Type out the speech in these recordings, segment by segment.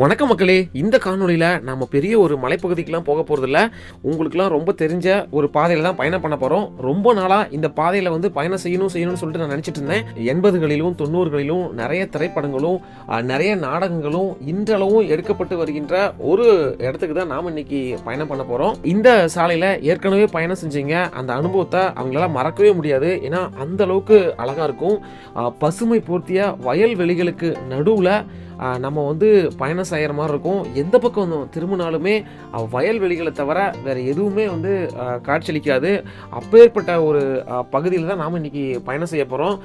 வணக்கம் மக்களே. இந்த காணொளியில் நம்ம பெரிய ஒரு மலைப்பகுதிக்கெலாம் போக போகிறதில்ல உங்களுக்குலாம் ரொம்ப தெரிஞ்ச ஒரு பாதையில் தான் பயணம் பண்ண போகிறோம் ரொம்ப நாளாக இந்த பாதையில் வந்து பயணம் செய்யணும் செய்யணும்னு சொல்லிட்டு நான் நினச்சிட்டு இருந்தேன். எண்பதுகளிலும் தொண்ணூறுகளிலும் நிறைய திரைப்படங்களும் நிறைய நாடகங்களும் இன்றளவும் எடுக்கப்பட்டு வருகின்ற ஒரு இடத்துக்கு தான் நாம் இன்னைக்கு பயணம் பண்ண போகிறோம் இந்த சாலையில் ஏற்கனவே பயணம் செஞ்சீங்க. அந்த அனுபவத்தை அவங்களால மறக்கவே முடியாது. ஏன்னா அந்த அளவுக்கு அழகாக இருக்கும். பசுமை பூர்த்தியாக வயல்வெளிகளுக்கு நடுவில் நம்ம வந்து பயணம் செய்கிற மாதிரி இருக்கும். எந்த பக்கம் வந்து திரும்பினாலுமே வயல்வெளிகளை தவிர வேறு எதுவுமே வந்து காட்சியளிக்காது. அப்பேற்பட்ட ஒரு பகுதியில் தான் நாம் இன்றைக்கி பயணம் செய்ய போகிறோம்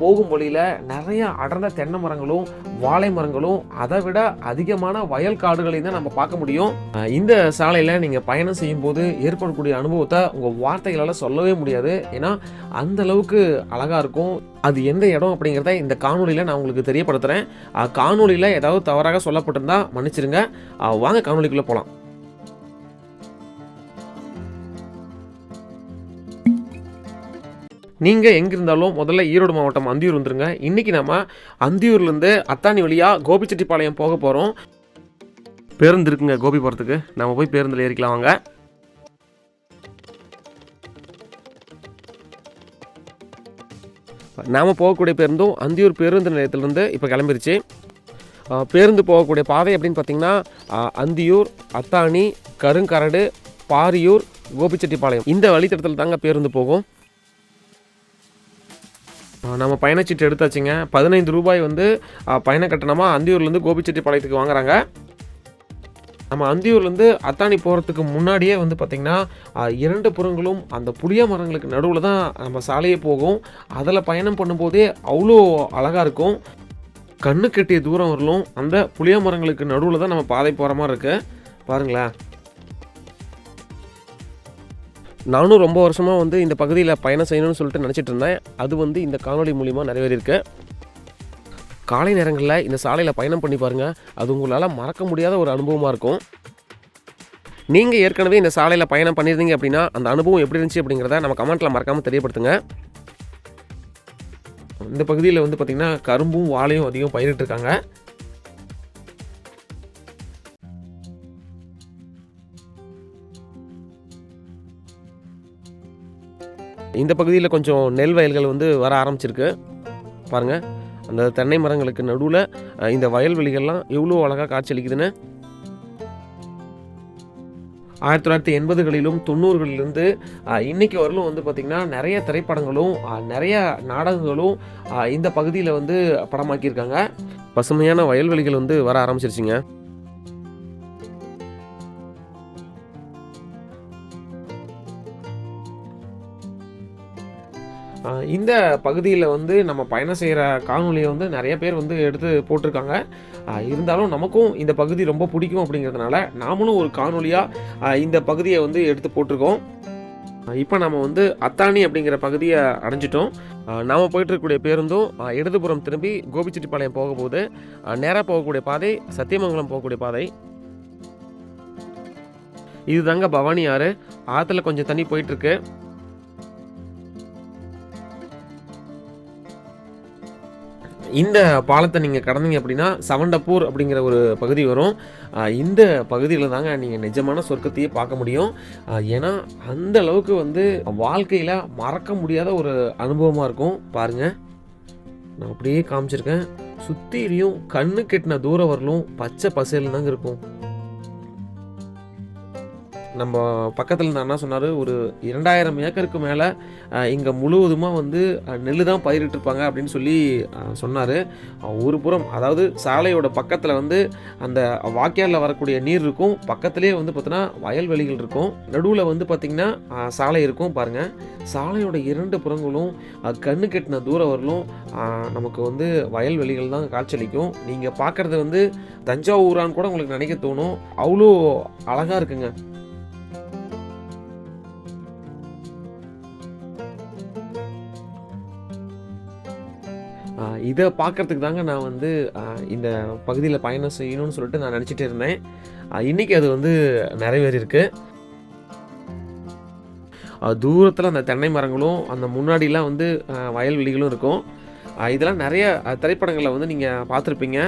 போகும் வழியில் நிறைய அடர்ந்த தென்னை மரங்களும் வாழை மரங்களும் அதை விட அதிகமான வயல் காடுகளையும் தான் நம்ம பார்க்க முடியும். இந்த சாலையில் நீங்கள் பயணம் செய்யும்போது ஏற்படக்கூடிய அனுபவத்தை உங்கள் வார்த்தைகளால் சொல்லவே முடியாது. ஏன்னா அந்த அளவுக்கு அழகாக இருக்கும். அது எந்த இடம் அப்படிங்கிறத இந்த காணொலியில் நான் உங்களுக்கு தெரியப்படுத்துகிறேன் காணொலியில் ஏதாவது தவறாக சொல்லப்பட்டிருந்தா மன்னிச்சிருங்க. வாங்க காணொலிக்குள்ளே போகலாம் நீங்கள் எங்கே இருந்தாலும் முதல்ல ஈரோடு மாவட்டம் அந்தியூர் வந்துருங்க. இன்றைக்கி நம்ம அந்தியூர்லேருந்து அத்தானி வழியாக கோபிச்செட்டிப்பாளையம் போக போகிறோம் பேருந்து இருக்குங்க கோபி போகிறதுக்கு நம்ம போய் பேருந்தில் ஏறிக்கலாம் வாங்க. நாம் போகக்கூடிய பேருந்தும் அந்தியூர் பேருந்து நிலையத்திலிருந்து இப்போ கிளம்பிருச்சு. பேருந்து போகக்கூடிய பாதை அப்படின்னு பார்த்திங்கன்னா அந்தியூர் அத்தானி கருங்கரடு பாரியூர் கோபிச்செட்டிப்பாளையம். இந்த வழித்தடத்தில் தாங்க பேருந்து போகும். நம்ம பயணச்சீட்டு எடுத்தாச்சுங்க. பதினைந்து ரூபாய் வந்து பயண கட்டணமாக அந்தியூர்லேருந்து கோபிச்செட்டிப்பாளையத்துக்கு வாங்குறாங்க. நம்ம அந்தியூர்லேருந்து அத்தானி போகிறதுக்கு முன்னாடியே வந்து பார்த்திங்கன்னா இரண்டு புறங்களும் அந்த புளிய மரங்களுக்கு நடுவில் தான் நம்ம சாலையே போகும். அதில் பயணம் பண்ணும்போதே அவ்வளோ அழகாக இருக்கும். கண்ணு கெட்டிய தூரம் வரலும் அந்த புளிய மரங்களுக்கு நடுவில் தான் நம்ம பாதை போகிற மாதிரி இருக்குது பாருங்களேன். நானும் ரொம்ப வருஷமாக வந்து இந்த பகுதியில் பயணம் செய்யணும்னு சொல்லிட்டு நினச்சிட்டு இருந்தேன். அது வந்து இந்த காணொலி மூலிமா நிறைவேறியிருக்கு. காலை நேரங்களில் இந்த சாலையில் பயணம் பண்ணி பாருங்கள் அது உங்களால் மறக்க முடியாத ஒரு அனுபவமாக இருக்கும். நீங்கள் ஏற்கனவே இந்த சாலையில் பயணம் பண்ணியிருந்தீங்க அப்படின்னா அந்த அனுபவம் எப்படி இருந்துச்சு அப்படிங்கிறத நம்ம கமெண்ட்டில் மறக்காமல் தெரியப்படுத்துங்க. இந்த பகுதியில் வந்து பார்த்திங்கன்னா கரும்பும் வாழையும் அதிகம் பயிரிட்டிருக்காங்க இந்த பகுதியில் கொஞ்சம் நெல் வயல்கள் வந்து வர ஆரம்பிச்சிருக்கு. பாருங்கள் அந்த தென்னை மரங்களுக்கு நடுவில் இந்த வயல்வெளிகள்லாம் எவ்வளோ அழகாக காட்சியளிக்குதுன்னு? ஆயிரத்தி தொள்ளாயிரத்தி எண்பதுகளிலும் தொண்ணூறுகளிலிருந்து இன்றைக்கி இன்னைக்கு வரலும் வந்து பார்த்திங்கன்னா நிறைய திரைப்படங்களும் நிறைய நாடகங்களும் இந்த பகுதியில் வந்து படமாக்கியிருக்காங்க. பசுமையான வயல்வெளிகள் வந்து வர ஆரம்பிச்சிருச்சுங்க. இந்த பகுதியில் வந்து நம்ம பயணம் செய்கிற காணொலியை வந்து நிறைய பேர் வந்து எடுத்து போட்டிருக்காங்க. இருந்தாலும் நமக்கும் இந்த பகுதி ரொம்ப பிடிக்கும் அப்படிங்கிறதுனால நாமளும் ஒரு காணொலியாக இந்த பகுதியை வந்து எடுத்து போட்டிருக்கோம். இப்போ நம்ம வந்து அத்தானி அப்படிங்கிற பகுதியை அடைஞ்சிட்டோம். நாம் போயிட்டு இருக்கக்கூடிய பேருந்தும் இடதுபுறம் திரும்பி கோபிச்செட்டிப்பாளையம் போகும்போது நேராக போகக்கூடிய பாதை சத்தியமங்கலம் போகக்கூடிய பாதை. இதுதாங்க பவானி ஆறு. ஆற்றுல கொஞ்சம் தண்ணி போயிட்டுருக்கு இந்த பாலத்தை நீங்கள் கடந்தீங்க அப்படின்னா சவண்டப்பூர் அப்படிங்கிற ஒரு பகுதி வரும். இந்த பகுதியில் தாங்க நீங்கள் நிஜமான சொர்க்கத்தையே பார்க்க முடியும். ஏன்னா அந்த அளவுக்கு வந்து வாழ்க்கையில் மறக்க முடியாத ஒரு அனுபவமாக இருக்கும். பாருங்கள் நான் அப்படியே காமிச்சிருக்கேன். சுற்றிலையும் கண்ணு கெட்டின தூரம் வரலும் பச்சை பசேல் தாங்க இருக்கும். நம்ம பக்கத்தில் இருந்த அண்ணா சொன்னார்? ஒரு இரண்டாயிரம் ஏக்கருக்கு மேலே இங்கே முழுவதுமாக வந்து நெல் தான் பயிரிட்டிருப்பாங்க அப்படின்னு சொல்லி சொன்னார். ஒரு புறம் அதாவது சாலையோட பக்கத்தில் வந்து அந்த வாக்கியாரில் வரக்கூடிய நீர் இருக்கும். பக்கத்துலேயே வந்து பார்த்தோன்னா வயல்வெளிகள் இருக்கும். நடுவில் வந்து பார்த்திங்கன்னா சாலை இருக்கும் பாருங்கள் சாலையோட இரண்டு புறங்களும் கண்ணு கெட்டின தூரம் வரலும் நமக்கு வந்து வயல்வெளிகள் தான் காட்சியளிக்கும். நீங்கள் பார்க்குறது வந்து தஞ்சாவூரான்னு கூட உங்களுக்கு நினைக்க தோணும். அவ்வளோ அழகாக இருக்குங்க. இதை பார்க்கறதுக்கு தாங்க நான் வந்து இந்த பகுதியில் பயணம் செய்யணும்னு சொல்லிட்டு நான் நினச்சிட்டு இருந்தேன். இன்றைக்கி அது வந்து நிறைவேறியிருக்கு. தூரத்தில் அந்த தென்னை மரங்களும் அந்த முன்னாடிலாம் வந்து வயல்வெளிகளும் இருக்கும். இதெல்லாம் நிறைய திரைப்படங்களில் வந்து நீங்கள் பார்த்துருப்பீங்க.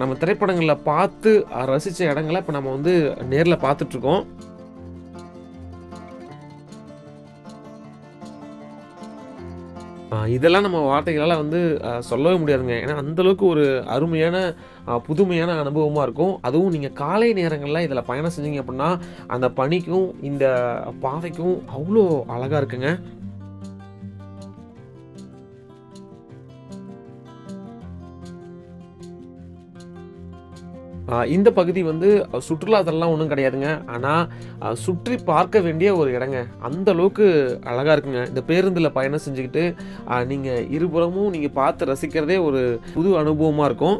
நம்ம திரைப்படங்களில் பார்த்து ரசித்த இடங்களை இப்போ நம்ம வந்து நேரில் பார்த்துட்ருக்கோம் இதெல்லாம் நம்ம வார்த்தைகளால் வந்து சொல்லவே முடியாதுங்க. ஏன்னா அந்தளவுக்கு ஒரு அருமையான புதுமையான அனுபவமாக இருக்கும். அதுவும் நீங்கள் காலை நேரங்களில் இதில் பயணம் செஞ்சீங்க அப்படின்னா அந்த பனிக்கும் இந்த பாதைக்கும் அவ்வளோ அழகாக இருக்குங்க. இந்த பகுதி வந்து அஹ், சுற்றுலாத்தலம்லாம் ஒன்றும் கிடையாதுங்க. ஆனால் சுற்றி பார்க்க வேண்டிய ஒரு இடங்க. அந்த அளவுக்கு அழகாக இருக்குங்க. இந்த பேருந்தில் பயணம் செஞ்சுக்கிட்டு நீங்கள் இருபுறமும் நீங்கள் பார்த்து ரசிக்கிறதே ஒரு புது அனுபவமாக இருக்கும்.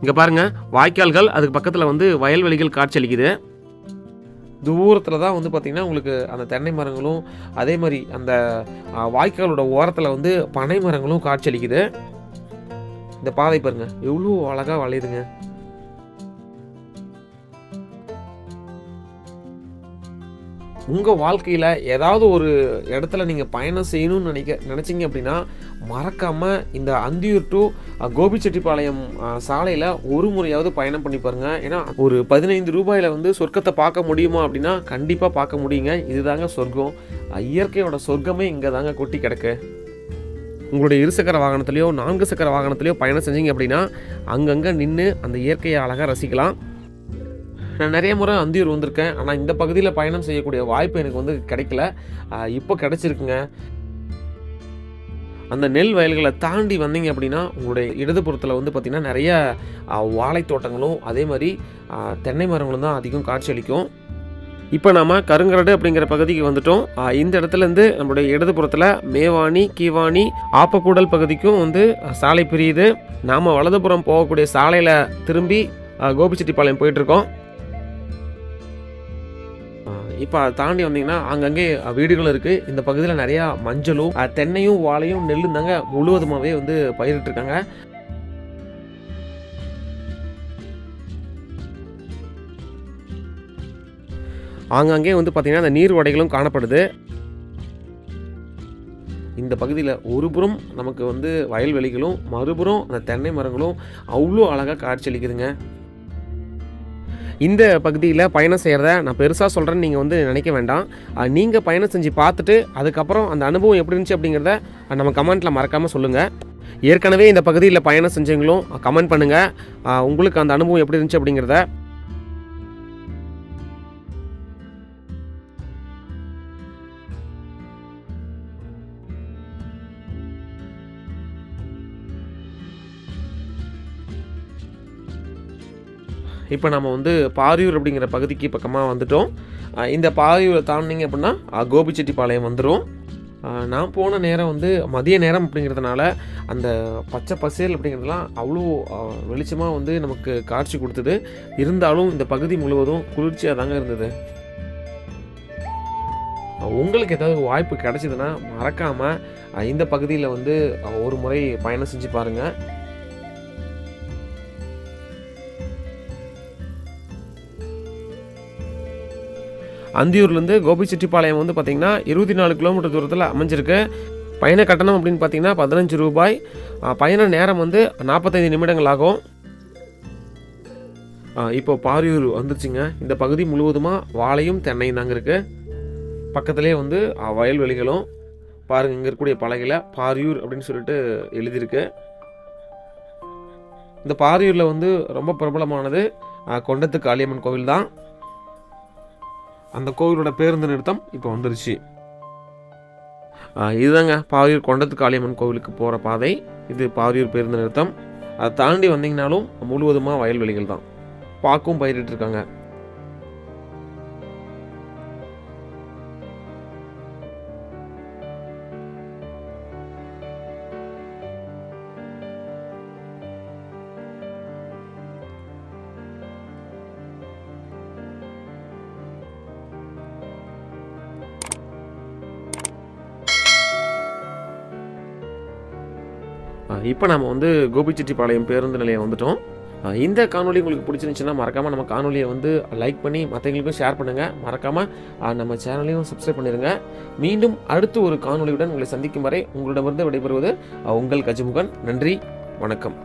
இங்கே பாருங்கள் வாய்க்கால்கள் அதுக்கு பக்கத்தில் வந்து வயல்வெளிகள் காட்சியளிக்குது தூரத்தில் தான் வந்து பார்த்திங்கன்னா உங்களுக்கு அந்த தென்னை மரங்களும் அதே மாதிரி அந்த வாய்க்காலோட ஓரத்தில் வந்து பனை மரங்களும் காட்சியளிக்குது இந்த பாதை பாருங்க. எவ்வளோ அழகாக வளையுதுங்க. உங்கள் வாழ்க்கையில் ஏதாவது ஒரு இடத்துல நீங்கள் பயணம் செய்யணும்னு நினைக்க நினச்சிங்க அப்படின்னா மறக்காமல் இந்த அந்தியூர் டு கோபிச்செட்டிப்பாளையம் சாலையில் ஒரு முறையாவது பயணம் பண்ணி பாருங்க. ஏன்னா ஒரு பதினைந்து ரூபாயில வந்து சொர்க்கத்தை பார்க்க முடியுமா அப்படின்னா கண்டிப்பாக பார்க்க முடியுங்க. இதுதாங்க சொர்க்கம். இயற்கையோட சொர்க்கமே இங்கே தாங்க கொட்டி கிடக்கு. உங்களுடைய இருசக்கர வாகனத்துலேயோ நான்கு சக்கர வாகனத்துலேயோ பயணம் செஞ்சீங்க அப்படின்னா அங்கங்கே நின்று அந்த இயற்கையை அழகாக ரசிக்கலாம். நான் நிறைய முறை அந்தியூர் வந்திருக்கேன். ஆனால் இந்த பகுதியில் பயணம் செய்யக்கூடிய வாய்ப்பு எனக்கு வந்து கிடைக்கல. இப்போ கிடச்சிருக்குங்க. அந்த நெல் வயல்களை தாண்டி வந்தீங்க அப்படின்னா உங்களுடைய இடதுபுறத்தில் வந்து பார்த்திங்கன்னா நிறைய வாழைத்தோட்டங்களும் அதே மாதிரி தென்னை மரங்களும் தான் அதிகம் காட்சியளிக்கும் இப்போ நாம கருங்கரடு அப்படிங்கிற பகுதிக்கு வந்துட்டோம். இந்த இடத்துல இருந்து நம்மளுடைய இடதுபுறத்தில் மேவாணி கீவாணி ஆப்பக்கூடல் பகுதிக்கும் வந்து சாலை பிரியுது. நாம் வலதுபுறம் போகக்கூடிய சாலையில் திரும்பி கோபிச்செட்டிப்பாளையம் போயிட்டுருக்கோம். இப்போ அதை தாண்டி வந்தீங்கன்னா அங்கங்கே வீடுகளும் இருக்குது இந்த பகுதியில் நிறையா மஞ்சளும் தென்னையும் வாழையும் நெல்லும் தாங்க முழுவதுமாகவே வந்து பயிரிட்டிருக்காங்க. ஆங்காங்கே வந்து பார்த்திங்கன்னா அந்த நீர் உடைகளும் காணப்படுது. இந்த பகுதியில் ஒரு புறம் நமக்கு வந்து வயல்வெளிகளும் மறுபுறம் அந்த தென்னை மரங்களும் அவ்வளோ அழகாக காட்சியளிக்குதுங்க. இந்த பகுதியில் பயணம் செய்கிறத நான் பெருசாக சொல்கிறேன்னு நீங்கள் வந்து நினைக்க வேண்டாம். நீங்கள் பயணம் செஞ்சு பார்த்துட்டு அதுக்கப்புறம் அந்த அனுபவம் எப்படி இருந்துச்சு அப்படிங்கிறத நம்ம கமெண்ட்டில் மறக்காமல் சொல்லுங்கள் ஏற்கனவே இந்த பகுதியில் பயணம் செஞ்சவங்களும் கமெண்ட் பண்ணுங்கள் உங்களுக்கு அந்த அனுபவம் எப்படி இருந்துச்சு அப்படிங்கிறத இப்போ நம்ம வந்து பாரியூர் அப்படிங்கிற பகுதிக்கு பக்கமாக வந்துட்டோம். இந்த பாரியூரை தாண்டிங்க அப்படின்னா கோபிச்செட்டிப்பாளையம் வந்துடும் நான் போன நேரம் வந்து மதிய நேரம் அப்படிங்கிறதுனால அந்த பச்சை பசேல் அப்படிங்கிறதுலாம் அவ்வளோ வெளிச்சமாக வந்து நமக்கு காட்சி கொடுத்தது. இருந்தாலும் இந்த பகுதி முழுவதும் குளிர்ச்சியாக தாங்க இருந்தது. உங்களுக்கு ஏதாவது வாய்ப்பு கிடைச்சிதுன்னா மறக்காமல் இந்த பகுதியில் வந்து ஒரு முறை பயணம் செஞ்சு பாருங்கள் அந்தியூர்லேருந்து கோபிச்செட்டிப்பாளையம் வந்து பார்த்திங்கன்னா இருபத்தி நாலு கிலோமீட்டர் தூரத்தில் அமைஞ்சிருக்கு. பயண கட்டணம் அப்படின்னு பார்த்தீங்கன்னா பதினஞ்சு ரூபாய். பயண நேரம் வந்து நாற்பத்தைந்து நிமிடங்கள் ஆகும். இப்போ பாரியூர் வந்துருச்சுங்க. இந்த பகுதி முழுவதுமாக வாழையும் தென்னையும் தாங்க இருக்குது பக்கத்துலேயே வந்து வயல்வெளிகளும். பாருங்கள் இங்கே இருக்கக்கூடிய பலகையில் பாரியூர் அப்படின்னு சொல்லிட்டு எழுதியிருக்கு. இந்த பாரியூரில் வந்து ரொம்ப பிரபலமானது கொண்டத்து காளியம்மன் கோவில் தான் அந்த கோவிலோட பேருந்து நிறுத்தம் இப்போ வந்துருச்சு. இதுதாங்க பாரியூர் கொண்டத்து காளியம்மன் கோவிலுக்கு போகிற பாதை. இது பாரியூர் பேருந்து நிறுத்தம். அதை தாண்டி வந்தீங்கனாலும் முழுவதுமாக வயல்வெளிகள் தான். பாக்கும் பயிரிட்டு இப்போ நம்ம வந்து கோபிச்செட்டிப்பாளையம் பேருந்து நிலையம் வந்துட்டோம். இந்த காணொலி உங்களுக்கு பிடிச்சிருந்துச்சுன்னா மறக்காமல் நம்ம காணொலியை வந்து லைக் பண்ணி மற்றவங்களுக்கும் ஷேர் பண்ணுங்கள் மறக்காமல் நம்ம சேனலையும் சப்ஸ்கிரைப் பண்ணிடுங்க மீண்டும் அடுத்து ஒரு காணொலியுடன் உங்களை சந்திக்கும் வரை உங்களிடமிருந்து விடைபெறுவது உங்கள் கஜமுகன். நன்றி வணக்கம்.